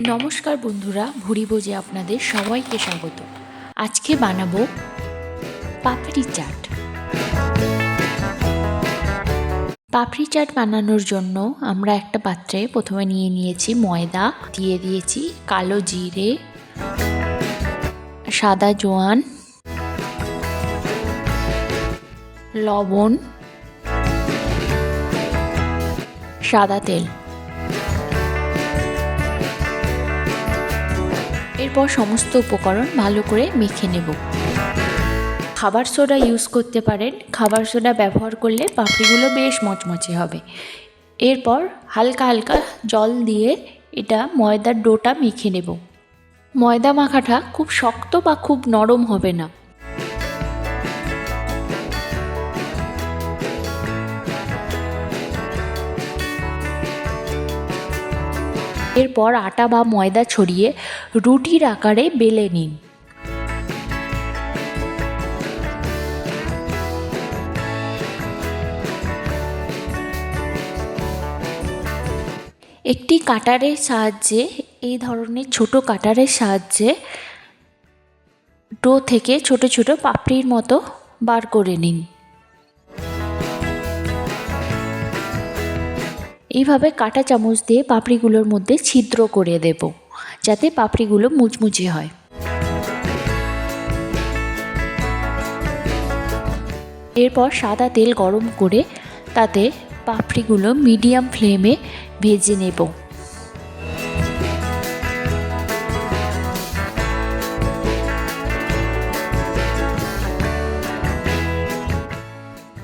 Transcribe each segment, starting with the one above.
নমস্কার বন্ধুরা ভুড়ি ভোজে আপনাদের সবাইকে স্বাগত। আজকে বানাবো পাপড়ি চাট। পাপড়ি চাট বানানোর জন্য আমরা একটা পাত্রে প্রথমে নিয়ে নিয়েছি ময়দা, দিয়ে দিয়েছি কালো জিরে, সাদা জোয়ান, লবণ, সাদা তেল। এরপর সমস্ত উপকরণ ভালো করে মেখে নেব। খাবার সোডা ইউজ করতে পারেন। খাবার সোডা ব্যবহার করলে পাপড়িগুলো বেশ মচমচে হবে। এরপর হালকা হালকা জল দিয়ে এটা ময়দার ডোটা মেখে নেব। ময়দা মাখাটা খুব শক্ত বা খুব নরম হবে না। এরপর আটা বা ময়দা ছড়িয়ে রুটির আকারে বেলে নিন। একটি কাটারের সাহায্যে, এই ধরনের ছোট কাটারের সাহায্যে ডো থেকে ছোট ছোট পাপড়ির মতো বার করে নিন। এইভাবে কাটা চামচ দিয়ে পাপড়িগুলোর মধ্যে ছিদ্র করে দেব, যাতে পাপড়িগুলো মুচমুচে হয়। এরপর সাদা তেল গরম করে তাতে পাপড়িগুলো মিডিয়াম ফ্লেমে ভেজে নেব।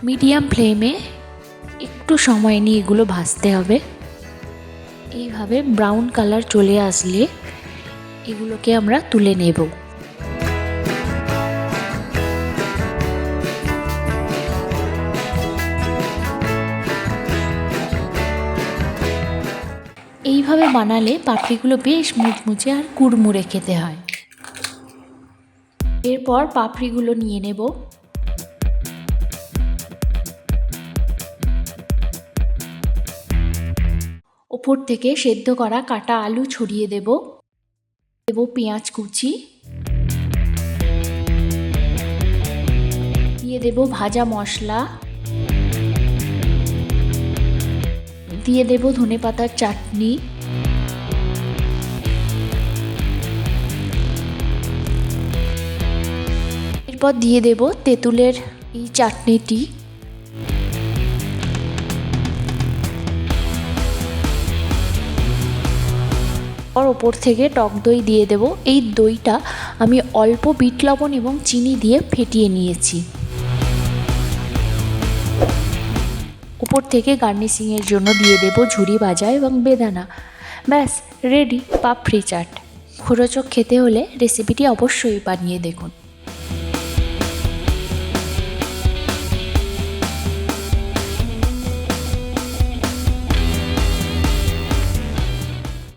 মিডিয়াম ফ্লেমে একটু সময় নিয়ে এগুলো ভাজতে হবে। এইভাবে ব্রাউন কালার চলে আসলে এগুলোকে আমরা তুলে নেব। এইভাবে বানালে পাপড়িগুলো বেশ মুচমুচে আর কুড়মুড়ে খেতে হয়। এরপর পাপড়িগুলো নিয়ে নেব। ওপর থেকে সেদ্ধ করা কাটা আলু ছড়িয়ে দেব। দেব পেঁয়াজ কুচি। দিয়ে দেব ভাজা মশলা। দিয়ে দেব ধনে পাতার চাটনি। এরপর দিয়ে দেব তেঁতুলের এই চাটনিটি। আর ওপর থেকে টক দই দিয়ে দেব। এই দইটা আমি অল্প বিট লবণ এবং চিনি দিয়ে ফেটিয়ে নিয়েছি। উপর থেকে গার্নিশিংয়ের জন্য দিয়ে দেব ঝুরি ভাজা এবং বেদানা। ব্যাস রেডি পাপড়ি চাট। খোরচক খেতে হলে রেসিপিটি অবশ্যই বানিয়ে দেখুন।